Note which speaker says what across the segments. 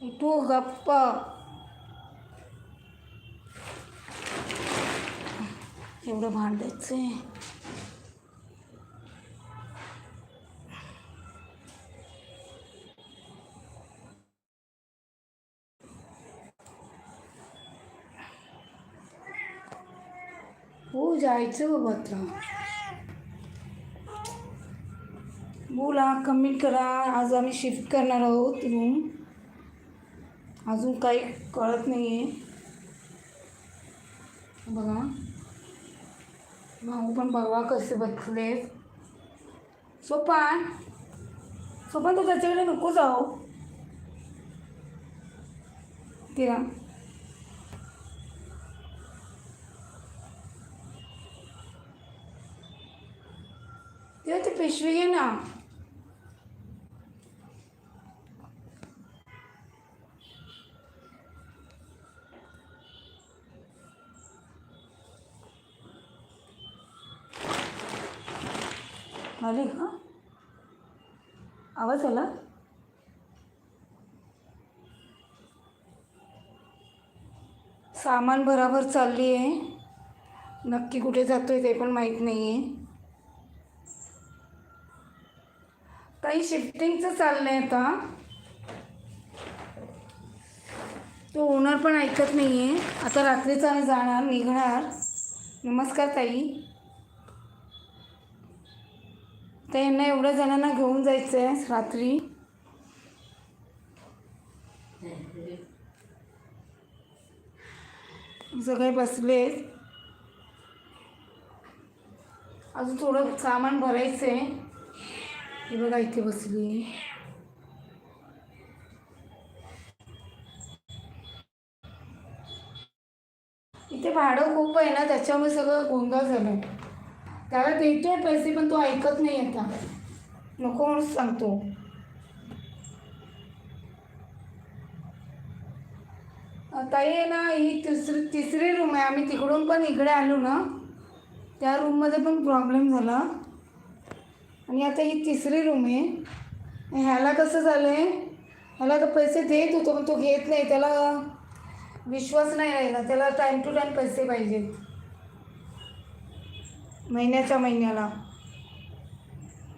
Speaker 1: तू गप्प. एवढं भांडायचं आहे हो जायचं बाबा आता बोला कमेंट करा. आज आम्ही शिफ्ट करणार आहोत रूम अजून काही कळत नाही आहे बघा. भाऊ पण बघा कसे बसले. सोपान सोपान तू त्याच्याकडे नको जाऊ. तिला. तिला ती पिशवी घे ना आले का आवाज आला सामान भराभर चालली आहे. नक्की कुठे जातो आहे ते पण माहीत नाही आहे काही शिफ्टिंगचं चाललं आहे आता. तो ओनर पण ऐकत नाही आहे आता रात्रीचा आम्ही जाणार निघणार. नमस्कार ताई. तर यांना एवढ्या जणांना घेऊन जायचं आहे रात्री. सगळे बसले अजून थोडं सामान भरायचं आहे हे बघा इथे बसली. इथे भाडं खूप आहे ना त्याच्यामुळे सगळं गोंधळ झालं त्याला देतोय पैसे पण तो ऐकत नाही आता. नको म्हणून सांगतो. ताई आहे ना ही तिसरी तिसरी रूम आहे. आम्ही तिकडून पण इकडे आलो ना. त्या रूममध्ये पण प्रॉब्लेम झाला. आणि आता ही तिसरी रूम आहे. ह्याला कसं झालं आहे ह्याला तर पैसे देत होतो पण तो घेत नाही. त्याला विश्वास नाही राहिला. त्याला टाईम टू टाईम पैसे पाहिजेत. महिन्याच्या महिन्याला.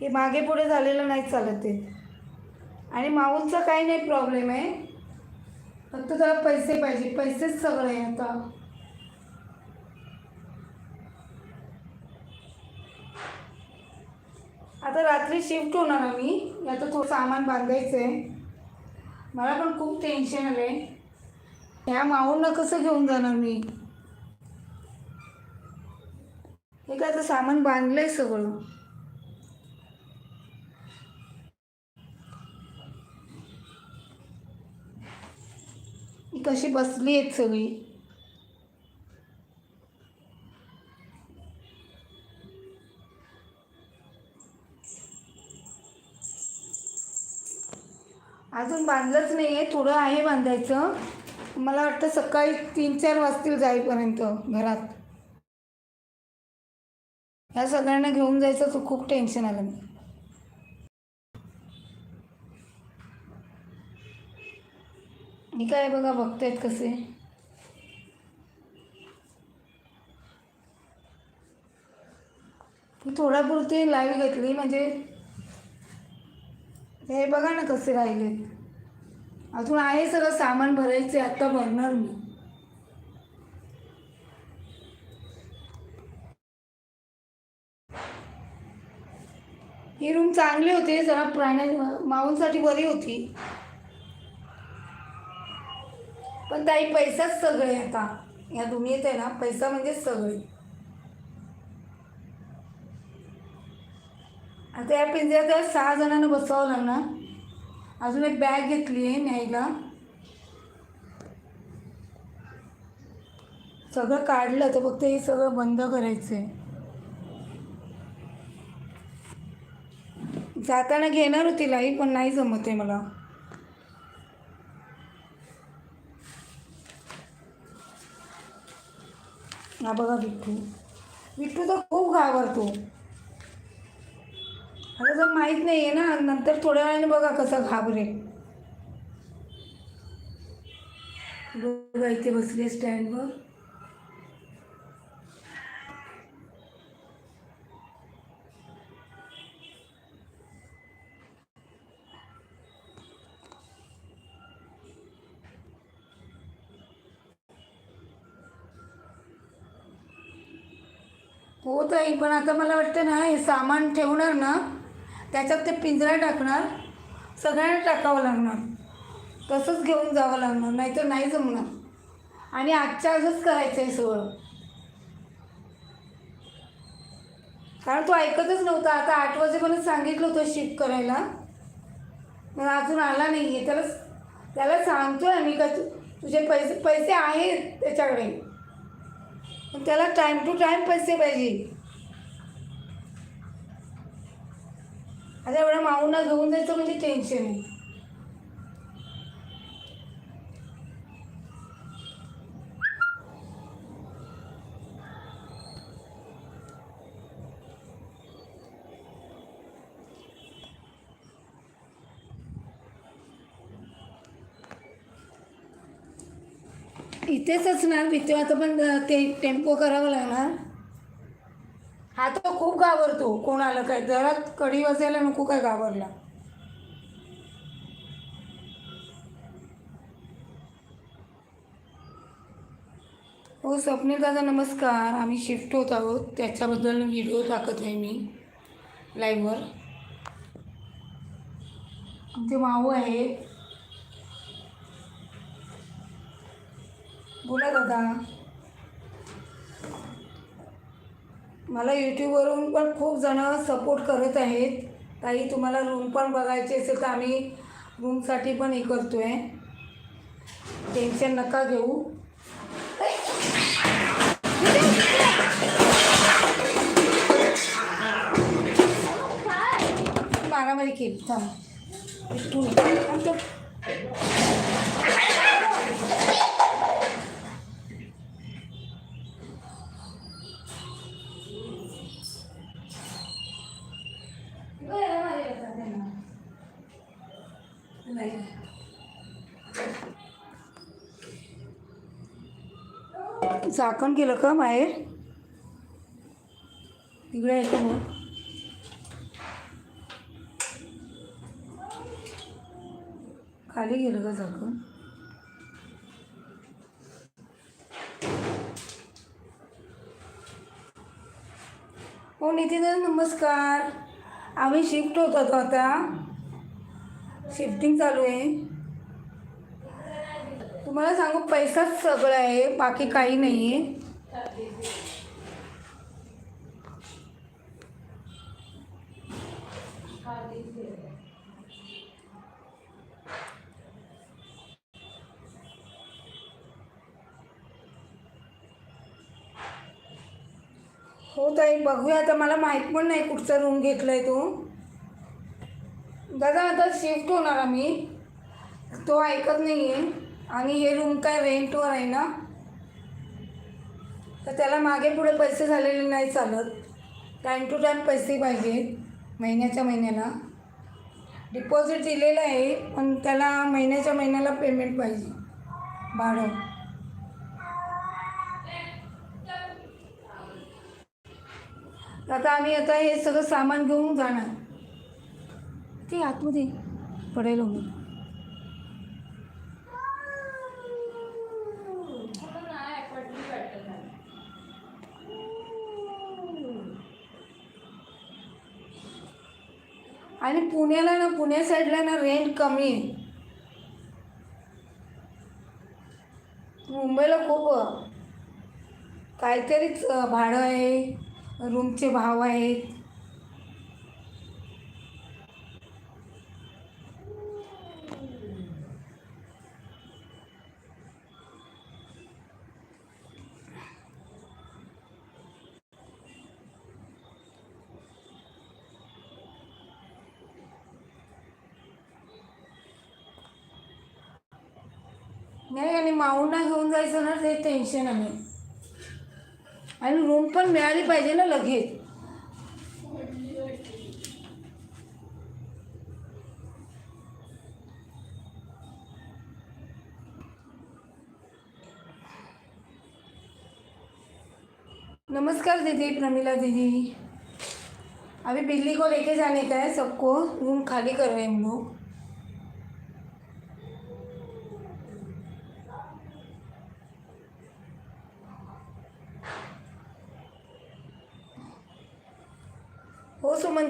Speaker 1: हे मागे पुढे झालेलं नाही चालत ते आणि माऊलचा काही नाही प्रॉब्लेम आहे. फक्त त्याला पैसे पाहिजे. पैसेच सगळं आहे आता. आता रात्री शिफ्ट होणार आम्ही आता थोडं सामान बांधायचं आहे मला पण खूप टेन्शन आलं आहे ह्या माऊंना कसं घेऊन जाणार मी? हे काय आता सामान आहे सगळं. कशी बसली आहेत सगळी? अजून बांधलंच नाही आहे थोडं आहे बांधायचं. मला वाटतं सकाळी तीन चार वाजतील जाईपर्यंत घरात. ह्या सगळ्यांना घेऊन जायचं तर खूप टेन्शन आलं मी काय बघा बघतायत कसे. मी थोड्यापुरती लाईव्ह घेतली म्हणजे हे बघा ना कसे राहिलेत. अजून आहे सगळं सामान भरायचे आत्ता भरणार मी. ही रूम चांगली होती जरा प्राण्या माऊंसाठी बरी होती. पण ताई पैसाच सगळे आता. या दुनियेत आहे ना पैसा म्हणजेच सगळे. आता या पिंजऱ्यात सहा जणांना बसवावं लागणार. अजून एक बॅग घेतली आहे न्यायला. सगळं काढलं तर फक्त हे सगळं बंद करायचं आहे जाताना घेणार होती लाइट पण नाही जमत आहे मला. हा बघा विठ्ठू. विठ्ठू तर खूप घाबरतो. आता जर माहीत नाही आहे ना नंतर थोड्या वेळाने बघा कसं घाबरेल बघा इथे बसले स्टँडवर हो पण आता मला वाटतं ना हे सामान ठेवणार ना त्याच्यात ते पिंजरा टाकणार सगळ्यांना टाकावं लागणार. तसंच घेऊन जावं लागणार नाहीतर नाही जमणार. आणि आजच्या आजच करायचं आहे सगळं. कारण तो ऐकतच नव्हता. आता आठ वाजेपर्यंत सांगितलं होतं शिफ्ट करायला. मग अजून आला नाही आहे त्याला त्याला सांगतो आहे मी का तु तुझे पैसे पैसे आहेत त्याच्याकडे. पण त्याला टाईम टू टाईम पैसे पाहिजे. आता एवढ्या माऊंना घेऊन जायचं म्हणजे टेन्शन आहे. इथेच असणार भीती आता पण ते टेम्पो करावं लागणार. हा तो खूप घाबरतो. कोणाला काय? घरात कडी वाजायला नको काय घाबरला? हो स्वप्नील दादा नमस्कार. आम्ही शिफ्ट होत आहोत. त्याच्याबद्दल व्हिडिओ टाकत आहे मी लाईव्हवर. आमचे माऊ आहे बोला दादा. मला यूट्यूबवरून पण खूप जणं सपोर्ट करत आहेत. ताई तुम्हाला रूम पण बघायचे असेल तर आम्ही रूमसाठी पण हे करतो आहे टेन्शन नका घेऊ. मारामारी केली थांब. नाही. झाकण केलं का बाहेर? तिकडे आहे का मग? खाली गेलं का झाकण? हो नितीन नमस्कार. आम्ही शिफ्ट होत होतो आता. शिफ्टिंग चालू आहे. तुम्हाला सांगू पैसाच सगळं आहे बाकी काही नाही आहे हो ताई बघूया. आता मला माहीत पण नाही कुठचा रूम घेतला आहे तो. दादा आता शिफ्ट होणार आम्ही. तो ऐकत नाही आहे आणि हे रूम काय रेंटवर आहे ना? तर त्याला मागे पुढे पैसे झालेले नाही चालत. टाईम टू टाईम पैसे पाहिजेत महिन्याच्या महिन्याला. डिपॉझिट दिलेलं आहे पण त्याला महिन्याच्या महिन्याला पेमेंट पाहिजे. भाडं. आता आम्ही आता हे सगळं सामान घेऊन जाणार. ते आतमध्ये पडेल म्हणून. आणि पुण्याला ना पुण्या साईडला ना रेंट कमी आहे. मुंबईला खूप काहीतरीच भाडं आहे रूमचे भाव आहेत. नाही आणि माऊंना घेऊन जायचं ना ते टेन्शन आहे. आणि रूम पण मिळाली पाहिजे ना लगेच. नमस्कार दीदी प्रमिला दीदी. अभी बिल्ली को लेके जाने का है सबको. रूम खाली कर रहे हैं हम लोग.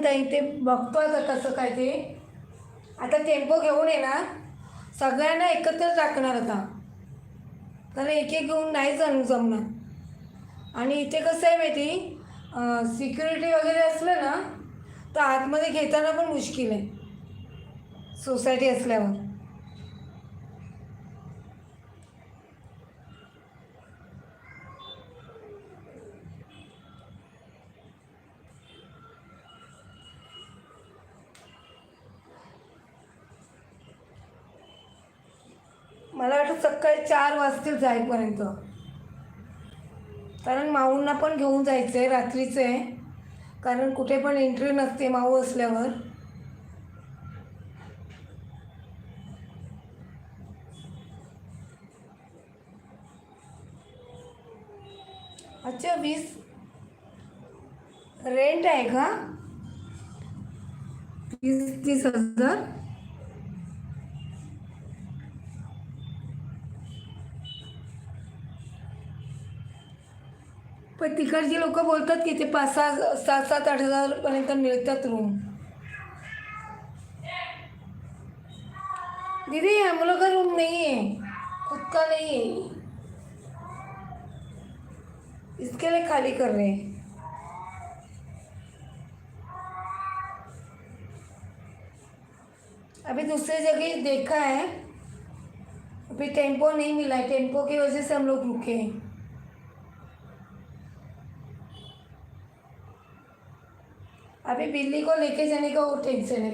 Speaker 1: हो इथे ते बघतो आता कसं काय ते. आता टेम्पो घेऊन येणार सगळ्यांना एकत्र टाकणार आता. कारण एक एक घेऊन नाही जम जमणार. आणि इथे कसं आहे माहिती सिक्युरिटी वगैरे असलं ना तर आतमध्ये घेताना पण मुश्किल आहे. सोसायटी असल्यावर मला वाटतं सकाळी चार वाजतील जाईपर्यंत. कारण माऊंना पण घेऊन जायचं आहे रात्रीचं. आहे कारण कुठे पण एंट्री नसते माऊ असल्यावर. अच्छा वीस. रेंट आहे का? वीस तीस हजार? पण तिकडची लोक बोलतात की ते पाच, सहा, सात सात, आठ हजारपर्यंत मिळतात रूम दीदी हम लोग का रूम नहीं है खुद का नहीं है इसके लिए खाली कर रहे हैं अभी दूसरी जगह देखा है. अभी टेंपो नहीं मिला है. टेंपो की वजह से हम लोग रुके हैं. अभी बिल्ली को लेके जाने का वो टेंशन है।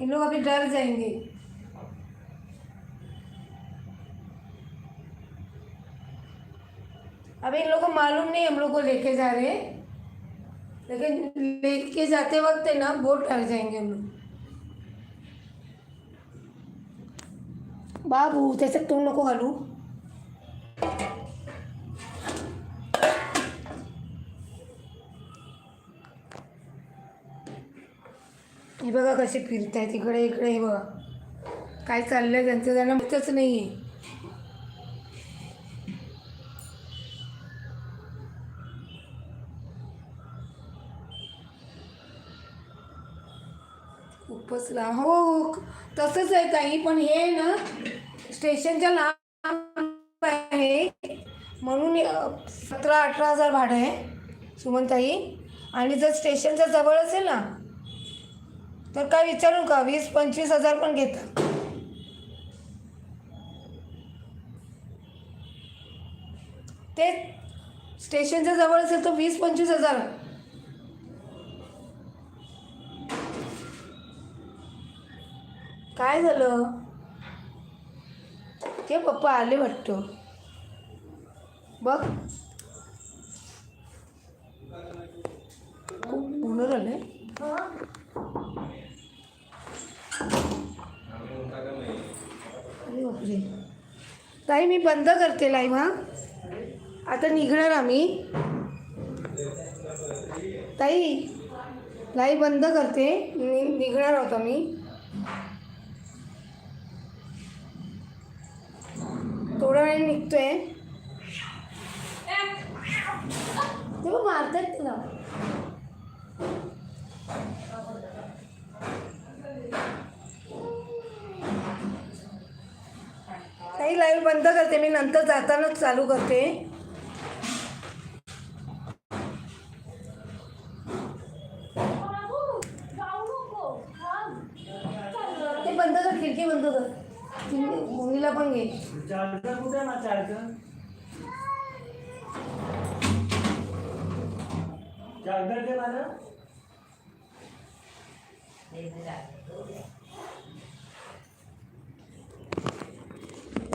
Speaker 1: इन लोग अभी डर जाएँगे। अभी इन लोग को मालूम नहीं हम लोग को लेके जा रहे हैं। लेकिन लेके जाते वक्त है ना, बहुत डर जाएँगे हम लोग। बाबू त्याच्यात तोंड नको घालू बघा कसे फिरत आहेत इकडे इकडे हे बघा. काय चाललंय त्यांचं? त्यांना माहीतच नाही आहे खूपच लांब. हो, हो हो तसंच आहे ताई पण हे ना स्टेशनच्या लांब आहे. म्हणून सतरा अठरा हजार भाडं आहे सुमनताई. आणि जर स्टेशनच्या जवळ असेल ना तर काय विचारू का? वीस पंचवीस हजार पण घेतात. ते स्टेशनच्या जवळ असेल तर वीस पंचवीस हजार. काय झालं? ते पप्पा आले वाटतं. बघ. ताई मी बंद करते लाईव्ह हा. आता निघणार आम्ही. ताई लाईव्ह बंद करते. नि निघणार आहोत आम्ही. थोड्या वेळ निघतोय. तेव्हा मारतात तिला. काही लाईव्ह बंद करते. मी नंतर जातानाच चालू करते. ते बंद कर खिडकी बंद कर. मम्मीला मुलीला पण घे.
Speaker 2: चार्जर कुठे आहे ना चार्जर? चार्जर दे मला